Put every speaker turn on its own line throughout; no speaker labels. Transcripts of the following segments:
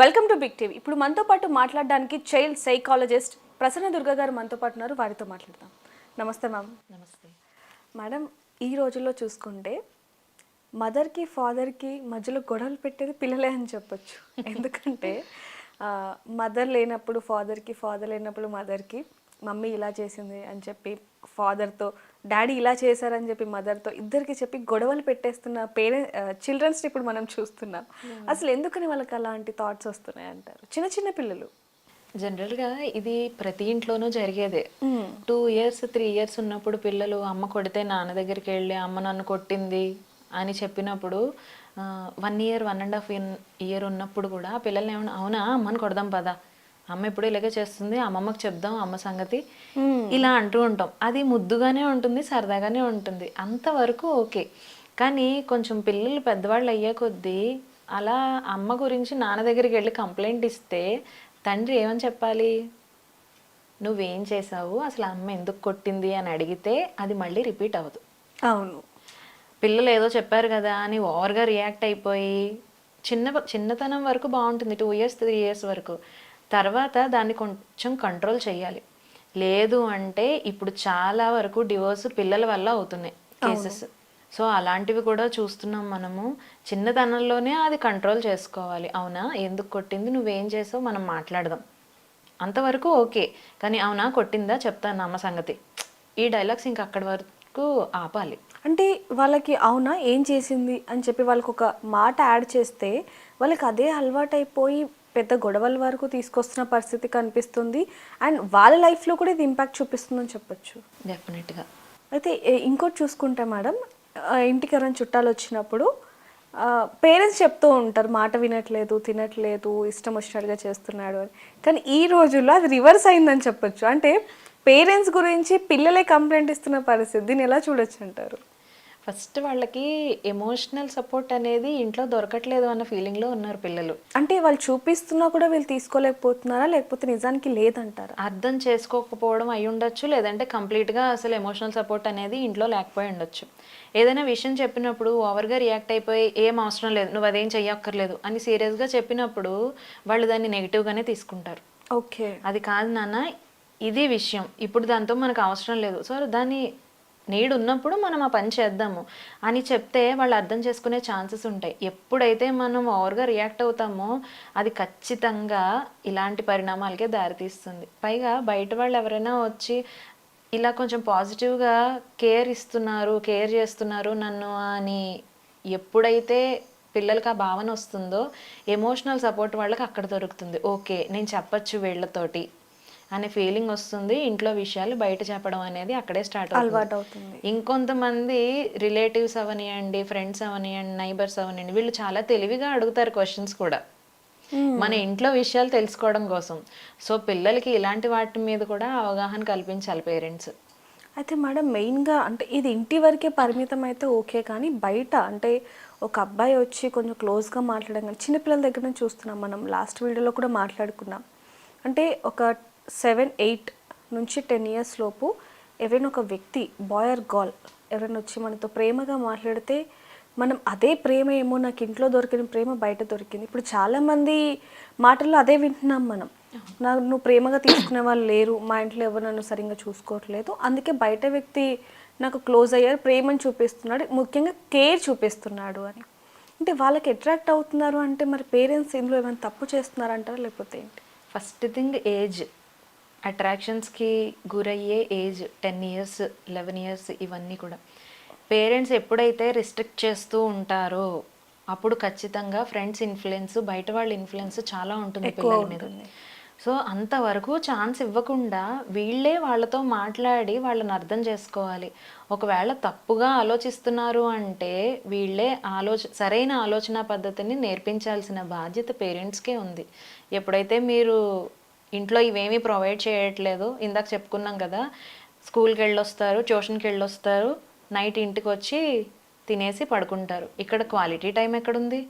Welcome to big TV. ఇప్పుడు మనతో పాటు మాట్లాడడానికి చైల్డ్ సైకాలజిస్ట్ ప్రసన్న దుర్గా గారు మనతో పాటు ఉన్నారు. వారితో మాట్లాడదాం. నమస్తే మ్యామ్.
నమస్తే.
మేడం ఈ రోజుల్లో చూసుకుంటే మదర్కి ఫాదర్కి మధ్యలో గొడవలు పెట్టేది పిల్లలే అని చెప్పొచ్చు. ఎందుకంటే మదర్ లేనప్పుడు ఫాదర్కి ఫాదర్ లేనప్పుడు మదర్కి మమ్మీ ఇలా చేసింది అని చెప్పి ఫాదర్తో డాడీ ఇలా చేశారని చెప్పి మదర్తో ఇద్దరికి చెప్పి గొడవలు పెట్టేస్తున్న పేరెంట్ చిల్డ్రన్స్ని ఇప్పుడు మనం చూస్తున్నాం. అసలు ఎందుకని వాళ్ళకి అలాంటి థాట్స్ వస్తున్నాయి అంటారు? చిన్న చిన్న పిల్లలు.
జనరల్గా ఇది ప్రతి ఇంట్లోనూ జరిగేదే. టూ ఇయర్స్ త్రీ ఇయర్స్ ఉన్నప్పుడు పిల్లలు అమ్మ కొడితే నాన్న దగ్గరికి వెళ్ళి అమ్మ నన్ను కొట్టింది అని చెప్పినప్పుడు one year one and half year ఉన్నప్పుడు కూడా పిల్లల్ని ఏమన్నా అవునా అమ్మని కొడదాం పదా అమ్మ ఎప్పుడు ఇలాగే చేస్తుంది అమ్మమ్మకి చెప్దాం అమ్మ సంగతి. ఇలా అంటూ ఉంటాం. అది ముద్దుగానే ఉంటుంది సరదాగానే ఉంటుంది. అంతవరకు ఓకే. కానీ కొంచెం పిల్లలు పెద్దవాళ్ళు అయ్యే కొద్దీ అలా అమ్మ గురించి నాన్న దగ్గరికి వెళ్ళి కంప్లైంట్ ఇస్తే తండ్రి ఏమని చెప్పాలి? నువ్వేం చేసావు అసలు అమ్మ ఎందుకు కొట్టింది? అని అడిగితే అది మళ్ళీ రిపీట్ అవ్వదు.
అవును.
పిల్లలు ఏదో చెప్పారు కదా అని ఓవర్గా రియాక్ట్ అయిపోయి చిన్న చిన్నతనం వరకు బాగుంటుంది. టూ ఇయర్స్ త్రీ ఇయర్స్ వరకు. తర్వాత దాన్ని కొంచెం కంట్రోల్ చేయాలి. లేదు అంటే ఇప్పుడు చాలా వరకు డివోర్స్ పిల్లల వల్ల అవుతున్నాయి కేసెస్ సో అలాంటివి కూడా చూస్తున్నాం మనము. చిన్నతనంలోనే అది కంట్రోల్ చేసుకోవాలి. అవునా? ఎందుకు కొట్టింది? నువ్వేం చేసావు? మనం మాట్లాడదాం. అంతవరకు ఓకే. కానీ అవునా? కొట్టిందా? చెప్తాను అమ్మ సంగతి. ఈ డైలాగ్స్ ఇంక అక్కడి వరకు ఆపాలి.
అంటే వాళ్ళకి అవునా? ఏం చేసింది? అని చెప్పి వాళ్ళకి ఒక మాట యాడ్ చేస్తే వాళ్ళకి అదే అలవాటైపోయి పెద్ద గొడవల వరకు తీసుకొస్తున్న పరిస్థితి కనిపిస్తుంది. అండ్ వాళ్ళ లైఫ్లో కూడా ఇది ఇంపాక్ట్ చూపిస్తుందని చెప్పొచ్చు.
డెఫినెట్గా
అయితే ఇంకోటి చూసుకుంటే మేడం ఇంటికి ఎవరైనా చుట్టాలు వచ్చినప్పుడు పేరెంట్స్ చెప్తూ ఉంటారు మాట వినట్లేదు తినట్లేదు ఇష్టం వచ్చినట్టుగా చేస్తున్నాడు అని. కానీ ఈ రోజుల్లో అది రివర్స్ అయిందని చెప్పొచ్చు. అంటే పేరెంట్స్ గురించి పిల్లలే కంప్లైంట్ ఇస్తున్న పరిస్థితి దీన్ని ఎలా చూడొచ్చు అంటారు?
ఫస్ట్ వాళ్ళకి ఎమోషనల్ సపోర్ట్ అనేది ఇంట్లో దొరకట్లేదు అన్న ఫీలింగ్లో ఉన్నారు పిల్లలు.
అంటే వాళ్ళు చూపిస్తున్నా కూడా వీళ్ళు తీసుకోలేకపోతున్నారా? లేకపోతే నిజానికి లేదంటారా?
అర్థం చేసుకోకపోవడం అయి ఉండొచ్చు లేదంటే కంప్లీట్గా అసలు ఎమోషనల్ సపోర్ట్ అనేది ఇంట్లో లేకపోయి ఉండొచ్చు. ఏదైనా విషయం చెప్పినప్పుడు ఓవర్గా రియాక్ట్ అయిపోయి ఏం అవసరం లేదు నువ్వు అదేం చెయ్యక్కర్లేదు అని సీరియస్గా చెప్పినప్పుడు వాళ్ళు దాన్ని నెగిటివ్గానే తీసుకుంటారు.
ఓకే.
అది కాదు నాన్న ఇది విషయం. ఇప్పుడు దాంతో మనకు అవసరం లేదు. సో దాన్ని నీడు ఉన్నప్పుడు మనం ఆ పని చేద్దాము అని చెప్తే వాళ్ళు అర్థం చేసుకునే ఛాన్సెస్ ఉంటాయి. ఎప్పుడైతే మనం ఓవర్గా రియాక్ట్ అవుతామో అది ఖచ్చితంగా ఇలాంటి పరిణామాలకే దారితీస్తుంది. పైగా బయట వాళ్ళు ఎవరైనా వచ్చి ఇలా కొంచెం పాజిటివ్గా కేర్ ఇస్తున్నారు కేర్ చేస్తున్నారు నన్ను అని ఎప్పుడైతే పిల్లలకి ఆ భావన వస్తుందో ఎమోషనల్ సపోర్ట్ వాళ్ళకి అక్కడ దొరుకుతుంది. ఓకే నేను చెప్పచ్చు వీళ్ళతోటి. అనే ఫీలింగ్ వస్తుంది. ఇంట్లో విషయాలు బయట చెప్పడం అనేది అక్కడే స్టార్ట్
అలవాటు అవుతుంది.
ఇంకొంతమంది రిలేటివ్స్ అవనియండి ఫ్రెండ్స్ అవనియండి నైబర్స్ అవనియండి వీళ్ళు చాలా తెలివిగా అడుగుతారు క్వశ్చన్స్ కూడా. మన ఇంట్లో విషయాలు తెలుసుకోవడం కోసం. సో పిల్లలకి ఇలాంటి వాటి మీద కూడా అవగాహన కల్పించాలి పేరెంట్స్
అయితే మేడం మెయిన్గా అంటే ఇది ఇంటి వరకే పరిమితం అయితే ఓకే కానీ బయట అంటే ఒక అబ్బాయి వచ్చి కొంచెం క్లోజ్గా మాట్లాడడం కానీ చిన్నపిల్లల దగ్గర నుంచి చూస్తున్నాం మనం. లాస్ట్ వీడియోలో కూడా మాట్లాడుకున్నాం. అంటే ఒక సెవెన్ ఎయిట్ నుంచి టెన్ ఇయర్స్ లోపు ఎవరైనా ఒక వ్యక్తి బాయ్ ఆర్ గర్ల్ ఎవరైనా వచ్చి మనతో ప్రేమగా మాట్లాడితే మనం అదే ప్రేమ ఏమో నాకు ఇంట్లో దొరికిన ప్రేమ బయట దొరికింది. ఇప్పుడు చాలామంది మాటల్లో అదే వింటున్నాం మనం. నాకు నువ్వు ప్రేమగా తీసుకునే వాళ్ళు లేరు మా ఇంట్లో ఎవరు నన్ను సరిగ్గా చూసుకోవట్లేదు. అందుకే బయట వ్యక్తి నాకు క్లోజ్ అయ్యారు ప్రేమను చూపిస్తున్నాడు ముఖ్యంగా కేర్ చూపిస్తున్నాడు అని. అంటే వాళ్ళకి అట్రాక్ట్ అవుతున్నారు అంటే మరి పేరెంట్స్ ఇందులో ఏమైనా తప్పు చేస్తున్నారంటారా లేకపోతే ఏంటి?
ఫస్ట్ థింగ్ ఏజ్ అట్రాక్షన్స్కి గురయ్యే age ten years eleven years ఇవన్నీ కూడా. పేరెంట్స్ ఎప్పుడైతే రిస్ట్రిక్ట్ చేస్తూ ఉంటారో అప్పుడు ఖచ్చితంగా ఫ్రెండ్స్ ఇన్ఫ్లుయెన్స్ బయట వాళ్ళ ఇన్ఫ్లుయెన్స్ చాలా ఉంటుంది పిల్లల మీద. సో అంతవరకు ఛాన్స్ ఇవ్వకుండా వీళ్ళే వాళ్ళతో మాట్లాడి వాళ్ళని అర్థం చేసుకోవాలి. ఒకవేళ తప్పుగా ఆలోచిస్తున్నారు అంటే వీళ్ళే ఆలోచ సరైన ఆలోచన పద్ధతిని నేర్పించాల్సిన బాధ్యత పేరెంట్స్కే ఉంది. ఎప్పుడైతే మీరు ఇంట్లో ఇవేమీ ప్రొవైడ్ చేయట్లేదు. ఇందాక చెప్పుకున్నాం కదా స్కూల్కి వెళ్ళొస్తారు ట్యూషన్కి వెళ్ళొస్తారు నైట్ ఇంటికి వచ్చి తినేసి పడుకుంటారు. ఇక్కడ క్వాలిటీ టైం ఎక్కడుంది?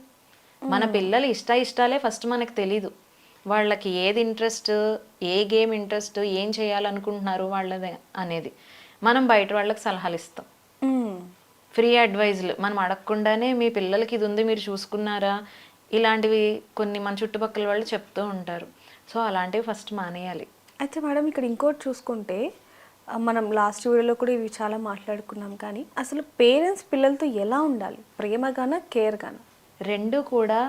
మన పిల్లల ఇష్ట ఇష్టాలే ఫస్ట్ మనకు తెలీదు. వాళ్ళకి ఏది ఇంట్రెస్ట్ ఏ గేమ్ ఇంట్రెస్ట్ ఏం చేయాలనుకుంటున్నారు వాళ్ళది అనేది. మనం బయట వాళ్ళకి సలహాలు ఇస్తాం. ఫ్రీ అడ్వైజ్లు మనం అడగకుండానే మీ పిల్లలకి ఇది ఉంది మీరు చూసుకున్నారా? ఇలాంటివి కొన్ని మన చుట్టుపక్కల వాళ్ళు చెప్తూ ఉంటారు. సో అలాంటివి ఫస్ట్ మానేయాలి.
అయితే మేడం ఇక్కడ ఇంకోటి చూసుకుంటే మనం లాస్ట్ వీడియోలో కూడా ఇవి చాలా మాట్లాడుకున్నాం కానీ అసలు పేరెంట్స్ పిల్లలతో ఎలా ఉండాలి? ప్రేమగానా కేర్గానా
రెండు కూడా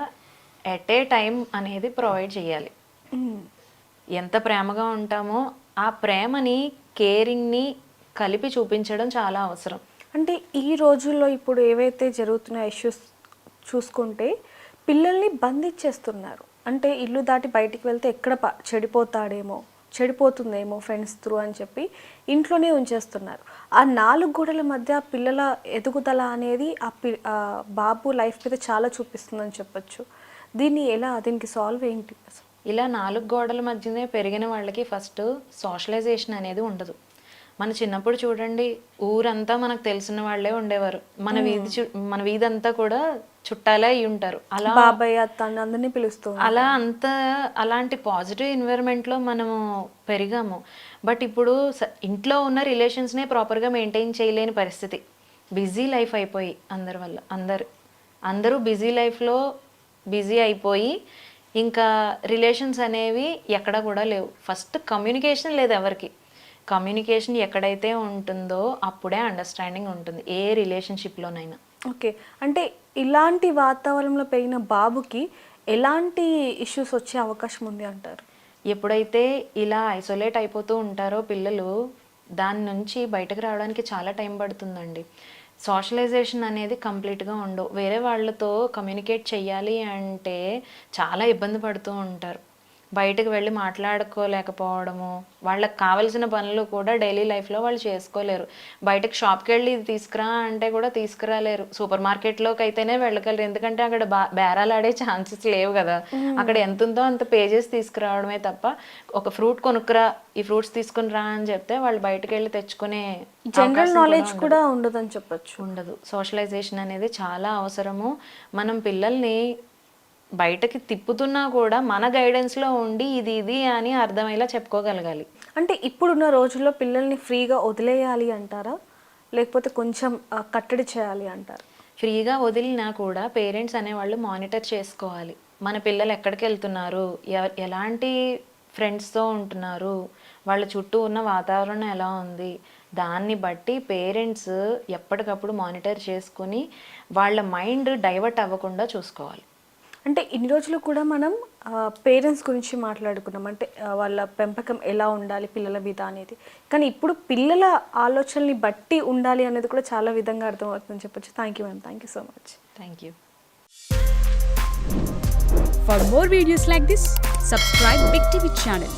ఎట్ ఏ టైం అనేది ప్రొవైడ్ చేయాలి. ఎంత ప్రేమగా ఉంటామో ఆ ప్రేమని కేరింగ్ని కలిపి చూపించడం చాలా అవసరం.
అంటే ఈ రోజుల్లో ఇప్పుడు ఏవైతే జరుగుతున్న ఇష్యూస్ చూసుకుంటే పిల్లల్ని బంధించేస్తున్నారు. అంటే ఇల్లు దాటి బయటికి వెళ్తే ఎక్కడ చెడిపోతాడేమో చెడిపోతుందేమో ఫ్రెండ్స్ త్రూ అని చెప్పి ఇంట్లోనే ఉంచేస్తున్నారు. ఆ నాలుగు గోడల మధ్య ఆ పిల్లల ఎదుగుదల అనేది ఆ పి బాబు లైఫ్ మీద చాలా చూపిస్తుందని చెప్పొచ్చు. దీన్ని ఎలా దీనికి సాల్వ్ ఏంటి?
ఇలా నాలుగు గోడల మధ్యనే పెరిగిన వాళ్ళకి ఫస్ట్ సోషలైజేషన్ అనేది ఉండదు. మన చిన్నప్పుడు చూడండి ఊరంతా మనకు తెలిసిన వాళ్ళే ఉండేవారు. మన వీధి మన వీధి అంతా కూడా చుట్టాలే అయి ఉంటారు. అలా
బాబాయ్ అందరినీ పిలుస్తూ.
అలా అంత అలాంటి పాజిటివ్ ఎన్విరాన్మెంట్లో మనము పెరిగాము. బట్ ఇప్పుడు ఇంట్లో ఉన్న రిలేషన్స్నే ప్రాపర్గా మెయింటైన్ చేయలేని పరిస్థితి. బిజీ లైఫ్ అయిపోయి అందరి వల్ల అందరు అందరూ బిజీ లైఫ్లో బిజీ అయిపోయి ఇంకా రిలేషన్స్ అనేవి ఎక్కడ కూడా లేవు. ఫస్ట్ కమ్యూనికేషన్ లేదు ఎవరికి. కమ్యూనికేషన్ ఎక్కడైతే ఉంటుందో అప్పుడే అండర్స్టాండింగ్ ఉంటుంది ఏ రిలేషన్షిప్లోనైనా
ఓకే. అంటే ఇలాంటి వాతావరణంలో పెరిగిన బాబుకి ఎలాంటి ఇష్యూస్ వచ్చే అవకాశం ఉంది అంటారు?
ఎప్పుడైతే ఇలా ఐసోలేట్ అయిపోతూ ఉంటారో పిల్లలు దాని నుంచి బయటకు రావడానికి చాలా టైం పడుతుందండి. సోషలైజేషన్ అనేది కంప్లీట్గా ఉండవు. వేరే వాళ్ళతో కమ్యూనికేట్ చెయ్యాలి అంటే చాలా ఇబ్బంది పడుతూ ఉంటారు. బయటకు వెళ్ళి మాట్లాడుకోలేకపోవడము వాళ్ళకి కావలసిన పనులు కూడా డైలీ లైఫ్లో వాళ్ళు చేసుకోలేరు. బయటకు షాప్కి వెళ్ళి ఇది తీసుకురా అంటే కూడా తీసుకురాలేరు. సూపర్ మార్కెట్లోకి అయితేనే వెళ్ళగలరు. ఎందుకంటే అక్కడ బా బేరాలు ఆడే ఛాన్సెస్ లేవు కదా. అక్కడ ఎంత ఉందో అంత పే చేసి తీసుకురావడమే తప్ప ఒక ఫ్రూట్ కొనుక్కురా ఈ ఫ్రూట్స్ తీసుకుని రా అని చెప్తే వాళ్ళు బయటకు వెళ్ళి తెచ్చుకునే
జనరల్ నాలెడ్జ్ కూడా ఉండదని చెప్పొచ్చు.
ఉండదు. సోషలైజేషన్ అనేది చాలా అవసరము. మనం పిల్లల్ని బయటకి తిప్పుతున్నా కూడా మన గైడెన్స్లో ఉండి ఇది ఇది అని అర్థమయ్యేలా చెప్పుకోగలగాలి.
అంటే ఇప్పుడున్న రోజుల్లో పిల్లల్ని ఫ్రీగా వదిలేయాలి అంటారా? లేకపోతే కొంచెం కట్టడి చేయాలి అంటారా?
ఫ్రీగా వదిలినా కూడా పేరెంట్స్ అనేవాళ్ళు మానిటర్ చేసుకోవాలి. మన పిల్లలు ఎక్కడికి వెళ్తున్నారు? ఎలాంటి ఫ్రెండ్స్తో ఉంటున్నారు? వాళ్ళ చుట్టూ ఉన్న వాతావరణం ఎలా ఉంది? దాన్ని బట్టి పేరెంట్స్ ఎప్పటికప్పుడు మానిటర్ చేసుకుని వాళ్ళ మైండ్ డైవర్ట్ అవ్వకుండా చూసుకోవాలి.
అంటే ఇన్ని రోజులు కూడా మనం పేరెంట్స్ గురించి మాట్లాడుకున్నాం. అంటే వాళ్ళ పెంపకం ఎలా ఉండాలి పిల్లల మీద అనేది. కానీ ఇప్పుడు పిల్లల ఆలోచనని బట్టి ఉండాలి అనేది కూడా చాలా విధంగా అర్థమవుతుందని చెప్పొచ్చు. Thank you ma'am thank you so much
thank you
for more videos like this subscribe big TV channel